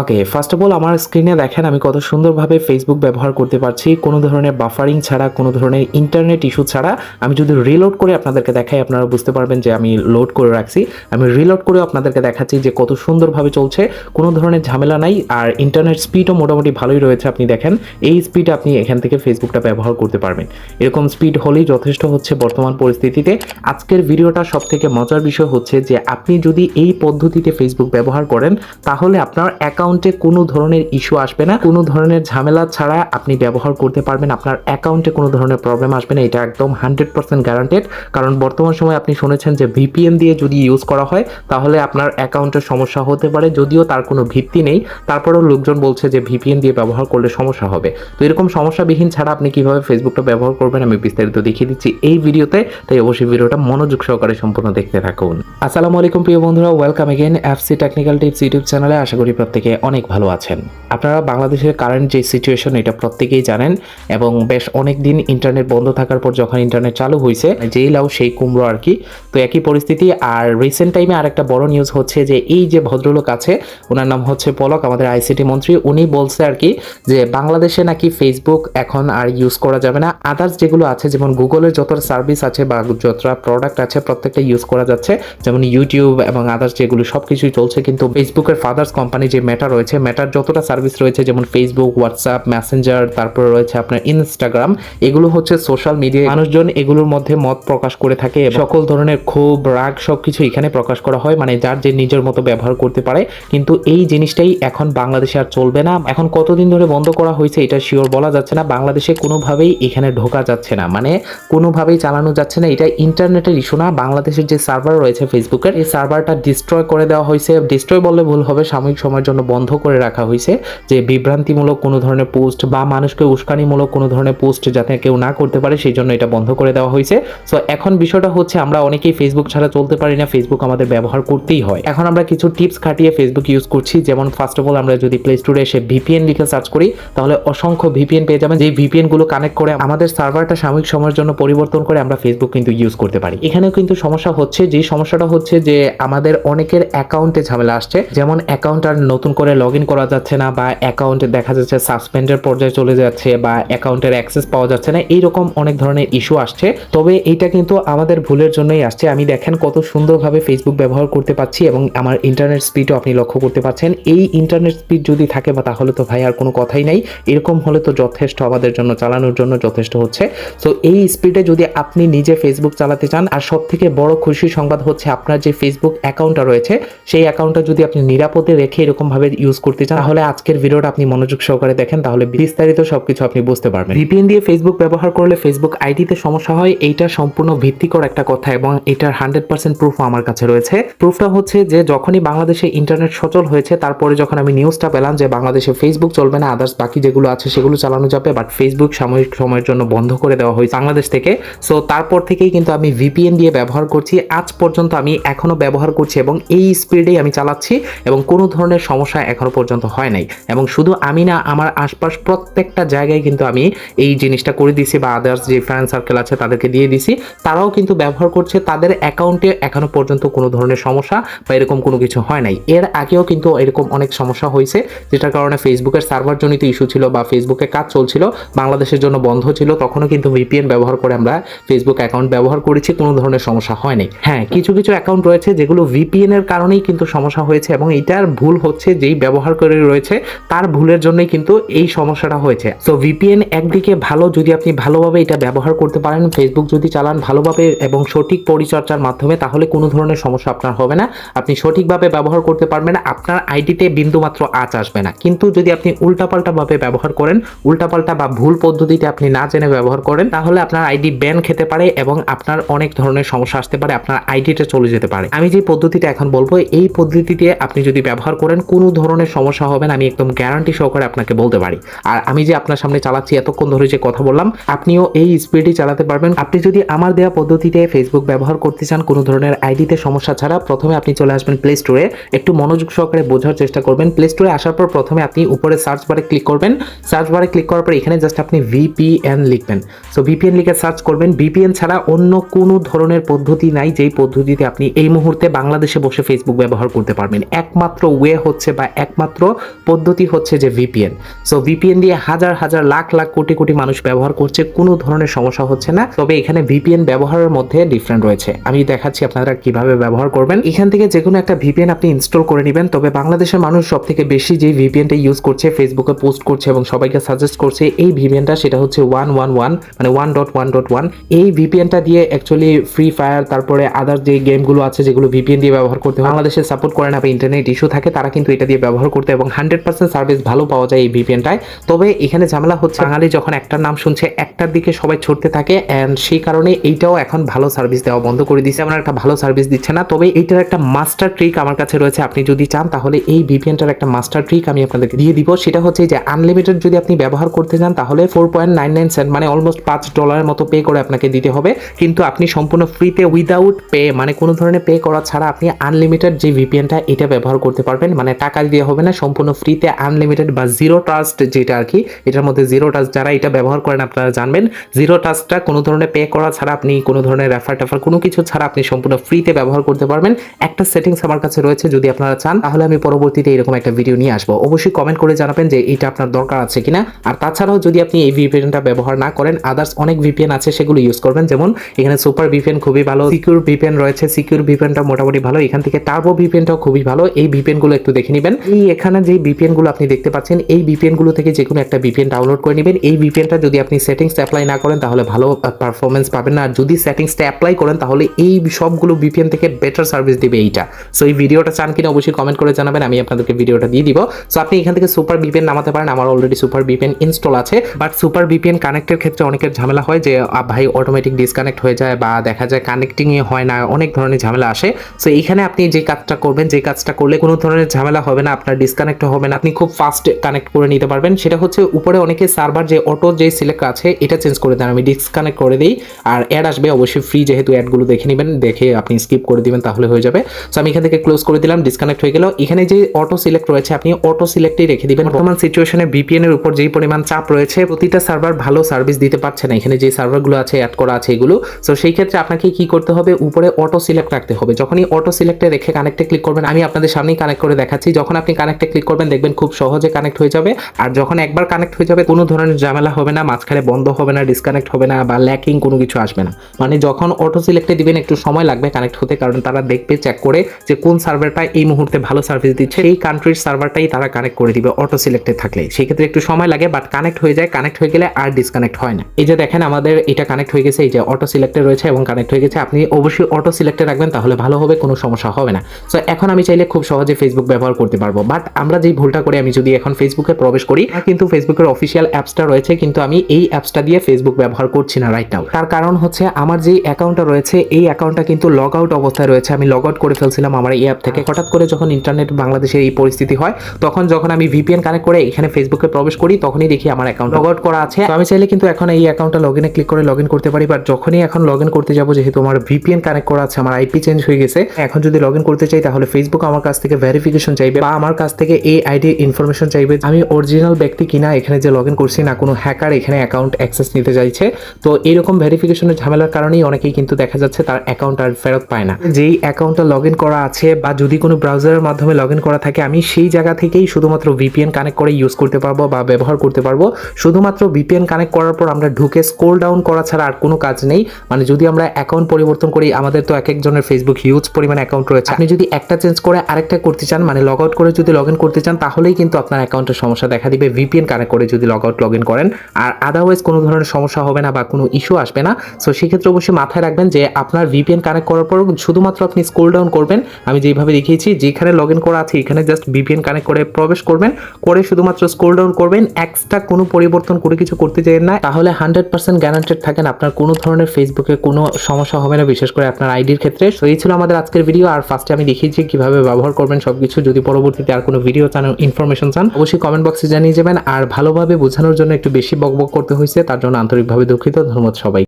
Okay first of all আমার স্ক্রিনে দেখেন, আমি কত সুন্দরভাবে ফেসবুক ব্যবহার করতে পারছি। কোনো ধরনের বাফারিং ছাড়া, কোনো ধরনের ইন্টারনেট ইস্যু ছাড়া, আমি যদি রিলোড করে আপনাদেরকে দেখাই, আপনারা বুঝতে পারবেন যে আমি লোড করে রাখছি। আমি রিলোড করেও আপনাদেরকে দেখাচ্ছি যে কত সুন্দরভাবে চলছে। কোনো ধরনের ঝামেলা নাই, আর ইন্টারনেট স্পিডও মোটামুটি ভালোই রয়েছে, আপনি দেখেন। এই স্পিড আপনি এখান থেকে ফেসবুকটা ব্যবহার করতে পারবেন। এরকম স্পিড হলেই যথেষ্ট হচ্ছে বর্তমান পরিস্থিতিতে। আজকের ভিডিওটা সব থেকে মজার বিষয় হচ্ছে যে, আপনি যদি এই পদ্ধতিতে ফেসবুক ব্যবহার করেন, তাহলে আপনার অ্যাকাউন্টে কোনো ধরনের ইস্যু আসবে না। কোনো ধরনের ঝামেলা ছাড়া আপনি ব্যবহার করতে পারবেন। আপনার অ্যাকাউন্টে কোনো ধরনের প্রবলেম আসবে না। এটা একদম হান্ড্রেড পার্সেন্ট গ্যারান্টেড কারণ বর্তমান সময় আপনি শুনেছেন যে ভিপিএন দিয়ে যদি ইউজ করা হয়, তাহলে আপনার অ্যাকাউন্টের সমস্যা হতে পারে। যদিও তার কোনো ভিত্তি নেই। তারপরেও লোকজন বলছে যে ভিপিএন দিয়ে ব্যবহার করলে সমস্যা হবে। তো এরকম সমস্যাবিহীন ছাড়া আপনি কীভাবে ফেসবুকটা ব্যবহার করবেন, আমি বিস্তারিত দেখিয়ে দিচ্ছি এই ভিডিওতে। তাই অবশ্যই ভিডিওটা মনোযোগ সহকারে সম্পূর্ণ দেখতে থাকুন। আসসালামু আলাইকুম প্রিয় বন্ধুরা। Welcome again FC technical tips YouTube চ্যানেলে আশা করি প্রত্যেকে অনেক ভালো আছেন। আপনারা বাংলাদেশের কারেন্ট যে সিচুয়েশন এটা প্রত্যেকেই জানেন এবং বেশ অনেক দিন ইন্টারনেট বন্ধ থাকার পর যখন ইন্টারনেট চালু হয়েছে যেই লাউ সেই কুমড়ো আর কি। তো একই পরিস্থিতি। আর রিসেন্ট টাইমে আরেকটা বড় নিউজ হচ্ছে যে, এই যে ভদ্রলোক আছে, ওনার নাম হচ্ছে পলক, আমাদের আইসিটি মন্ত্রী। উনি বলছে আর কি যে, বাংলাদেশে নাকি ফেসবুক এখন আর ইউজ করা যাবে না। আদার্স যেগুলো আছে, যেমন গুগলের যত সার্ভিস আছে বা যতটা প্রোডাক্ট আছে, প্রত্যেকটা ইউজ করা যাচ্ছে। যেমন ইউটিউব এবং আদার্স যেগুলো সব কিছুই চলছে। কিন্তু ফেসবুকের ফাদার্স কোম্পানি যে মেটা রয়েছে মেটার যতটা সার্ভিস রয়েছে, যেমন ফেসবুক হোয়াটসঅ্যাপ মেসেঞ্জার তারপরে রয়েছে আপনার ইনস্টাগ্রাম এগুলো হচ্ছে সোশ্যাল মিডিয়া মানুষজন এগুলোর মধ্যে মত প্রকাশ করে থাকে সকল ধরনের ক্ষোভ, রাগ সবকিছু এখানে প্রকাশ করা হয় মানে যার যে নিজের মতো ব্যবহার করতে পারে। কিন্তু এই জিনিসটাই এখন বাংলাদেশে আর চলবে না। এখন কতদিন ধরে বন্ধ করা হয়েছে এটা শিওর বলা যাচ্ছে না। বাংলাদেশে কোনোভাবেই এখানে ঢোকা যাচ্ছে না। মানে কোনোভাবেই চালানো যাচ্ছে না। এটা ইন্টারনেটের ইস্যু না। বাংলাদেশের যে সার্ভার রয়েছে ফেসবুকের এই সার্ভারটা ডিস্ট্রয় করে দেওয়া হয়েছে। ডিস্ট্রয় বললে ভুল হবে। সাময়িক সময়ের জন্য বন্ধ করে রাখা হয়েছে যে বিভ্রান্তিমূলক কোনো ধরনের পোস্ট বা মানুষকে উস্কানিমূলক কোনো ধরনের পোস্ট যাতে কেউ না করতে পারে, সেই জন্য এটা বন্ধ করে দেওয়া হয়েছে। সো এখন বিষয়টা হচ্ছে আমরা অনেকেই ফেসবুক ছাড়া চলতে পারি না ফেসবুক আমাদের ব্যবহার করতেই হয়। এখন আমরা কিছু টিপস খাটিয়ে ফেসবুক ইউজ করছি, যেমন ফার্স্ট অফ অল আমরা যদি প্লে স্টোরে এসে ভিপিএন লিখে সার্চ করি, তাহলে অসংখ্য ভিপিএন পেয়ে যাবেন। যেই ভিপিএনগুলো কানেক্ট করে আমাদের সার্ভারটা সাময়িক সময়ের জন্য পরিবর্তন করে আমরা ফেসবুক কিন্তু ইউজ করতে পারি। এখানেও কিন্তু সমস্যা হচ্ছে যে সমস্যাটা হচ্ছে যে আমাদের অনেকের অ্যাকাউন্টে ঝামেলা আসছে, যেমন অ্যাকাউন্ট আর নতুন করে লগ ইন করা যাচ্ছে না বা অ্যাকাউন্টে দেখা যাচ্ছে সাসপেন্ডের পর্যায়ে চলে যাচ্ছে বা অ্যাকাউন্টের অ্যাক্সেস পাওয়া যাচ্ছে না, এইরকম অনেক ধরনের ইস্যু আসছে। তবে এইটা কিন্তু আমাদের ভুলের জন্যই আসছে। আমি দেখেন কত সুন্দরভাবে ফেসবুক ব্যবহার করতে পারছি এবং আমার ইন্টারনেট স্পিডও আপনি লক্ষ্য করতে পারছেন এই ইন্টারনেট স্পিড যদি থাকে বা তাহলে তো ভাই আর কোনো কথাই নাই। এরকম হলে তো যথেষ্ট আমাদের জন্য, চালানোর জন্য যথেষ্ট হচ্ছে। সো এই স্পিডে যদি আপনি নিজে ফেসবুক চালাতে চান, আর সব থেকে বড় খুশির সংবাদ হচ্ছে আপনার যে ফেসবুক অ্যাকাউন্টটা রয়েছে, সেই অ্যাকাউন্টটা যদি আপনি নিরাপদে রেখে এরকম ভাবে ইউজ করতে চান, তাহলে আজকের ভিডিওটা আপনি মনোযোগ সহকারে দেখেন, তাহলে বিস্তারিত সবকিছু আপনি বুঝতে পারবেন। ভিপিএন দিয়ে ফেসবুক ব্যবহার করলে ফেসবুক আইডিতে সমস্যা হয়, এইটা সম্পূর্ণ ভিত্তিকর একটা কথা এবং এটার হান্ড্রেড পার্সেন্ট প্রুফ আমার কাছে রয়েছে। প্রুফটা হচ্ছে যে, যখনই বাংলাদেশে ইন্টারনেট সচল হয়েছে, তারপরে যখন আমি নিউজটা পেলাম যে, বাংলাদেশে ফেসবুক চলবে না আদার্স বাকি যেগুলো আছে সেগুলো চালানো যাবে বাট ফেসবুক সাময়িক সময়ের জন্য বন্ধ করে দেওয়া হয়েছে বাংলাদেশ থেকে। সো তারপর থেকেই কিন্তু আমি ভিপিএন দিয়ে ব্যবহার করছি। আজ পর্যন্ত আমি এখনও ব্যবহার করছি এবং এই স্পিডেই আমি চালাচ্ছি এবং কোনো ধরনের সমস্যা এখনও পর্যন্ত হয় নাই। এবং শুধু আমি না, আমার আশপাশ প্রত্যেকটা জায়গায় কিন্তু আমি এই জিনিসটা করে দিয়েছি বা আদার্স যে ফ্রেন্ড সার্কেল আছে তাদেরকে দিয়ে দিছি তারাও কিন্তু ব্যবহার করছে, তাদের অ্যাকাউন্টে এখনও পর্যন্ত কোনো ধরনের সমস্যা বা এরকম কোনো কিছু হয় নাই। এর আগেও কিন্তু এরকম অনেক সমস্যা হয়েছে, যেটার কারণে ফেসবুকের সার্ভারজনিত ইস্যু ছিল বা ফেসবুকে কাজ চলছিল, বাংলাদেশের জন্য বন্ধ ছিল, তখনও কিন্তু ভিপিএন ব্যবহার করে আমরা ফেসবুক অ্যাকাউন্ট ব্যবহার করেছি, কোনো ধরনের সমস্যা হয়নি হ্যাঁ কিছু কিছু অ্যাকাউন্ট রয়েছে যেগুলো ভিপিএন এর কারণেই কিন্তু সমস্যা হয়েছে এবং এটার ভুল হচ্ছে যেই ব্যবহার করে রয়েছে, তার ভুলের জন্যই কিন্তু এই সমস্যাটা হয়েছে। সো ভিপিএন একদিকে ভালো যদি আপনি ভালোভাবে এটা ব্যবহার করতে পারেন ফেসবুক যদি চালান ভালোভাবে এবং সঠিক পরিচর্যার মাধ্যমে, তাহলে কোনো ধরনের সমস্যা আপনার হবে না। আপনি সঠিকভাবে ব্যবহার করতে পারবেন, আপনার আইডিতে বিন্দুমাত্র আঁচ আসবে না। কিন্তু যদি আপনি উল্টাপাল্টাভাবে ব্যবহার করেন, উল্টাপাল্টা বা ভুল পদ্ধতিতে আপনি না জেনে ব্যবহার করেন, তাহলে আপনার আইডি ব্যান খেতে পারে এবং আপনার অনেক ধরনের সমস্যা আসতে পারে, আপনার আইডিটা চলে যেতে পারে। আমি যে পদ্ধতিটা এখন বলব, এই পদ্ধতিতে আপনি যদি ব্যবহার করেন, কোনো ধরনের সমস্যা হবে না, আমি একদম গ্যারান্টি সহকারে আপনাকে বলতে পারি। আর আমি যে আপনার সামনে চালাচ্ছি, এতক্ষণ ধরে যে কথা বললাম, আপনিও এই স্পিডই চালাতে পারবেন। আপনি যদি আমার দেওয়া পদ্ধতিতে ফেসবুক ব্যবহার করতে চান, কোনো ধরনের আইডিতে সমস্যা ছাড়া, প্রথমে আপনি চলে আসবেন প্লে স্টোরে একটু মনোযোগ সহকারে বোঝার চেষ্টা করবেন। প্লে স্টোরে আসার পর প্রথমে আপনি উপরে সার্চ বারে ক্লিক করবেন। সার্চ বারে ক্লিক করার পর এখানে জাস্ট আপনি ভিপিএন লিখবেন। সো ভিপিএন লিখে সার্চ করবেন। ভিপিএন ছাড়া অন্য কোনো ধরনের পদ্ধতি নাই, যেই পদ্ধতিতে আপনি এই মুহূর্তে বাংলাদেশে বসে ফেসবুক ব্যবহার করতে পারবেন। একমাত্র ওয়ে হচ্ছে বা একমাত্র পদ্ধতি হচ্ছে যে ভিপিএন সো ভিপিএন দিয়ে হাজার হাজার লাখ লাখ কোটি কোটি মানুষ ব্যবহার করছে, কোনো ধরনের সমস্যা হচ্ছে না। তবে এখানে ভিপিএন ব্যবহারের মধ্যে ডিফারেন্ট রয়েছে। আমি দেখাচ্ছি আপনারা কীভাবে ব্যবহার করবেন। এখান থেকে যে কোনো একটা ভিপিএন আপনি ইনস্টল করে নেবেন। তবে বাংলাদেশের মানুষ সব থেকে বেশি যে ভিপিএনটা ইউজ করছে ফেসবুকে পোস্ট করছে এবং সবাইকে সাজেস্ট করছে, এই ভিপিএনটা সেটা হচ্ছে ওয়ান ওয়ান ওয়ান মানে one dot one dot one এই ভিপিএনটা দিয়ে অ্যাকচুয়ালি ফ্রি ফায়ার তারপরে আদার যে গেমগুলো আছে, যেগুলো ভিপিএন দিয়ে ব্যবহার করতে বাংলাদেশে সাপোর্ট করে না বা ইন্টারনেট ইস্যু থাকে, তারা কিন্তু এটা দিয়ে ব্যবহার করতে এবং হান্ড্রেড পার্সেন্ট সার্ভিস ভালো পাওয়া যায় এই ভিপিএনটায় তবে এখানে ঝামেলা হচ্ছে বাঙালি যখন একটার নাম শুনছে, একটার দিকে সবাই ছড়তে থাকে অ্যান্ড সেই কারণে এইটাও এখন ভালো সার্ভিস দেওয়া বন্ধ করে দিচ্ছে আমার একটা ভালো সার্ভিস দিচ্ছে না। তবে এইটার একটা মাস্টার ট্রিক আমার কাছে রয়েছে, আপনি যদি চান তাহলে এই ভিপিএনটার একটা মাস্টার ট্রিক আমি আপনাদেরকে দিয়ে দিব। সেটা হচ্ছে যে আনলিমিটেড যদি আপনি ব্যবহার করতে চান তাহলে four point nine nine cent মানে অলমোস্ট পাঁচ ডলারের মতো পে করে আপনাকে দিতে হবে। কিন্তু আপনি সম্পূর্ণ ফ্রিতে উইদাউট পে মানে কোনো ধরনের পে করা ছাড়া আপনি আনলিমিটেড যে ভিপিএনটা এটা ব্যবহার করতে পারবেন। মানে টাকা দিয়ে হবে না, সম্পূর্ণ ফ্রিতে আনলিমিটেড বা জিরো ট্রাস্ট যেটা আর কি, এটার মধ্যে জিরো ট্রাস্ট যারা এটা ব্যবহার করেন আপনারা জানবেন। জিরো ট্রাস্টটা কোনো ধরনের পে করা ছাড়া আপনি, কোনো ধরনের রেফার টেফার কোনো কিছু ছাড়া আপনি সম্পূর্ণ ফ্রিতে ব্যবহার করতে পারবেন। একটা সেটিংস আমার কাছে রয়েছে, যদি আপনারা চান, তাহলে আমি পরবর্তীতে এরকম একটা ভিডিও নিয়ে আসব। অবশ্যই কমেন্ট করে জানাবেন যে এটা আপনার দরকার আছে কিনা। আর তাছাড়াও যদি আপনি এই ভিপিএনটা ব্যবহার না করেন আদার্স অনেক ভিপিএন আছে, সেগুলো ইউজ করবেন। যেমন, এখানে সুপার ভিপিএন খুবই ভালো সিকিউর ভিপিএন রয়েছে সিকিউর ভিপিএনটা মোটামুটি ভালো, এখান থেকে টার্বো ভিপিএনটাও খুবই ভালো। এই ভিপিএনগুলো একটু দেখে নেবেন। এই এখানে যে ভিপিএনগুলো আপনি দেখতে পাচ্ছেন, এই ভিপিএনগুলো থেকে যে কোনো একটা ভিপিএন ডাউনলোড করে নেবেন। এই ভিপিএনটা যদি আপনি সেটিংস অ্যাপ্লাই না করেন, তাহলে ভালো পারফরমেন্স পাবেন না। আর যদি সেটিংসটা অ্যাপ্লাই করেন, তাহলে এই সবগুলো ভিপিএন থেকে বেটার সার্ভিস দিবে এইটা। সো এই ভিডিওটা চান কিনা অবশ্যই কমেন্ট করে জানাবেন, আমি আপনাদেরকে ভিডিওটা দিয়ে দিব। সো আপনি এখান থেকে সুপার ভিপিএন নামাতে পারেন, আমার অলরেডি সুপার ভিপিএন ইনস্টল আছে। বাট সুপার ভিপিএন কানেক্টের ক্ষেত্রে অনেকের ঝামেলা হয় যে ভাই অটোমেটিক ডিসকানেক্ট হয়ে যায় বা দেখা যায় কানেক্টিংয়ে হয় না, অনেক ধরনের ঝামেলা আসে। সো এইখানে আপনি যে কাজটা করবেন, যে কাজটা করলে কোনো ধরনের ঝামেলা হবে না, আপনার ডিসকানেক্ট হবে না, আপনি খুব ফাস্ট কানেক্ট করে নিতে পারবেন। সেটা হচ্ছে উপরে অনেকে সার্ভার যে অটো যে সিলেক্ট আছে, এটা চেঞ্জ করে দেন। আমি ডিসকানেক্ট করে দিই, আর অ্যাড আসবে অবশ্যই ফ্রি যেহেতু অ্যাডগুলো দেখে নেবেন, দেখে আপনি স্কিপ করে দিবেন, তাহলে হয়ে যাবে। সো আমি এখান থেকে ক্লোজ করে দিলাম ডিসকানেক্ট হয়ে গেল। এখানে যে অটো সিলেক্ট রয়েছে, আপনি অটো সিলেক্টেই রেখে দিবেন। বর্তমান সিচুয়েশনে ভিপিএন এর উপর যেই পরিমাণ চাপ রয়েছে, প্রতিটা সার্ভার ভালো সার্ভিস দিতে পারছে না। এখানে যে সার্ভারগুলো আছে অ্যাড করা আছে এগুলো। সো সেই ক্ষেত্রে আপনাকে কি করতে হবে? উপরে অটো সিলেক্ট রাখতে হবে। যখনই অটো সিলেক্টে রেখে কানেক্টে ক্লিক করবেন, আমি আপনাদের সামনেই কানেক্ট করে দেখাচ্ছি। যখন আপনি কানেক্টে ক্লিক করবেন, দেখবেন খুব সহজে কানেক্ট হয়ে যাবে। আর যখন একবার কানেক্ট হয়ে যাবে, কোনো ধরনের ঝামেলা হবে না, মাঝখানে বন্ধ হবে না ডিসকানেক্ট হবে না বা ল্যাকিং কোনো কিছু আসবে না। মানে যখন অটো সিলেক্টে দিবেন, একটু সময় লাগবে কানেক্ট হতে, কারণ তারা দেখবে চেক করে যে কোন সার্ভারটা এই মুহূর্তে ভালো সার্ভিস দিচ্ছে। এই কান্ট্রির সার্ভারটাই তারা কানেক্ট করে দিবে অটো সিলেক্টে থাকলে। সেই ক্ষেত্রে একটু সময় লাগে বাট কানেক্ট হয়ে যায় কানেক্ট হয়ে গেলে আর ডিসকানেক্ট হয় না। এই যে দেখেন, আমাদের এটা কানেক্ট হয়ে গেছে, এই যে অটো সিলেক্টে রয়েছে এবং কানেক্ট হয়ে গেছে। আপনি অবশ্যই অটো সিলেক্টে রাখবেন, তাহলে ভালো হবে, কোনো সমস্যা হবে না। সো এখন আমি চাইলে খুব সহজে ফেসবুক ব্যবহার করতে পারব। বাট আমরা যেই ভুলটা করি, আমি যদি এখন ফেসবুকে প্রবেশ করি কিন্তু ফেসবুকের অফিসিয়াল অ্যাপসটা রয়েছে, কিন্তু আমি এই অ্যাপসটা দিয়ে ফেসবুক ব্যবহার করছি না রাইট নাও তার কারণ হচ্ছে, আমার যে অ্যাকাউন্টটা রয়েছে, এই অ্যাকাউন্টটা কিন্তু লগ আউট অবস্থায় রয়েছে। আমি লগ আউট করে ফেলছিলাম আমার এই অ্যাপ থেকে। হঠাৎ করে যখন ইন্টারনেট বাংলাদেশে এই পরিস্থিতি হয়, তখন যখন আমি ভিপিএন কানেক্ট করে এখানে ফেসবুকে প্রবেশ করি, তখনই দেখি আমার অ্যাকাউন্ট লগ আউট করা আছে। আমি চাইলে কিন্তু এখন এই অ্যাকাউন্টটা লগ ইনে ক্লিক করে লগ ইন করতে পারি। বাট যখনই এখন লগ ইন করতে যাব, যেহেতু আমার ভিপিএন কানেক্ট করা আছে, আমার আইপি চেঞ্জ হয়ে গেছে, এখন যদি লগ ইন করতে চাই, তাহলে ফেসবুক আমার কাছ থেকে ভেরিফিকেশন চাইবে। আমার কাছ থেকে এই আইডি ইনফরমেশন চাইবে, আমি অরিজিনাল ব্যক্তি কিনা, এখানে যে লগ ইন করছি না, কোনো হ্যাকার এখানে অ্যাকাউন্ট অ্যাক্সেস নিতে চাইছে। তো এরকম ভেরিফিকেশনের ঝামেলার কারণেই অনেকেই কিন্তু দেখা যাচ্ছে তার অ্যাকাউন্ট আর ফেরত পায় না। যেই অ্যাকাউন্টটা লগ ইন করা আছে বা যদি কোনো ব্রাউজারের মাধ্যমে লগ ইন করা থাকে, আমি সেই জায়গা থেকেই শুধুমাত্র ভিপিএন কানেক্ট করে ইউজ করতে পারব বা ব্যবহার করতে পারব। শুধুমাত্র ভিপিএন কানেক্ট করার পর আমরা ঢুকে স্কোল ডাউন করা ছাড়া আর কোনো কাজ নেই। মানে যদি আমরা অ্যাকাউন্ট পরিবর্তন করি, আমাদের তো এক একজনের ফেসবুক হিউজ পরিমাণ অ্যাকাউন্ট রয়েছে। আপনি যদি একটা চেঞ্জ করে আরেকটা করতে চান মানে লগ আউট করে যদি লগ করতে চান, তাহলেই কিন্তু আপনার অ্যাকাউন্টের সমস্যা দেখা দিবে। ভিপিএন কানেক্ট করে যদি লগ আউট লগ করেন। আর আদারওয়াইজ কোনো ধরনের সমস্যা হবে না বা কোনো ইস্যু আসবে না। সো সেক্ষেত্রে অবশ্যই মাথায় রাখবেন যে আপনার ভিপিএন কানেক্ট করার পর শুধুমাত্র আপনি স্ক্রোল ডাউন করবেন। আমি যেইভাবে দেখিয়েছি, যেখানে লগ ইন করা আছে, এখানে জাস্ট ভিপিএন কানেক্ট করে প্রবেশ করবেন। করে শুধুমাত্র স্ক্রোল ডাউন করবেন। এক্সট্রা কোনো পরিবর্তন করে কিছু করতে চাই না। তাহলে হান্ড্রেড পার্সেন্ট গ্যারান্টেড থাকেন। আপনার কোনো ধরনের ফেসবুকে কোনো সমস্যা হবে না। বিশেষ করে আপনার আইডির ক্ষেত্রে। তো এই ছিল আমাদের আজকের ভিডিও আর ফার্স্টে আমি দেখিয়েছি কীভাবে ব্যবহার করবেন সবকিছু। যদি পরবর্তীতে আর কোনো ভিডিও চান ইনফরমেশন চান, অবশ্যই কমেন্ট বক্সে জানিয়ে যাবেন। আর ভালোভাবে বোঝানোর জন্য একটু বেশি বকবক করতে হয়েছে, তার জন্য আন্তরিকভাবে দুঃখিত। ধন্যবাদ সবাই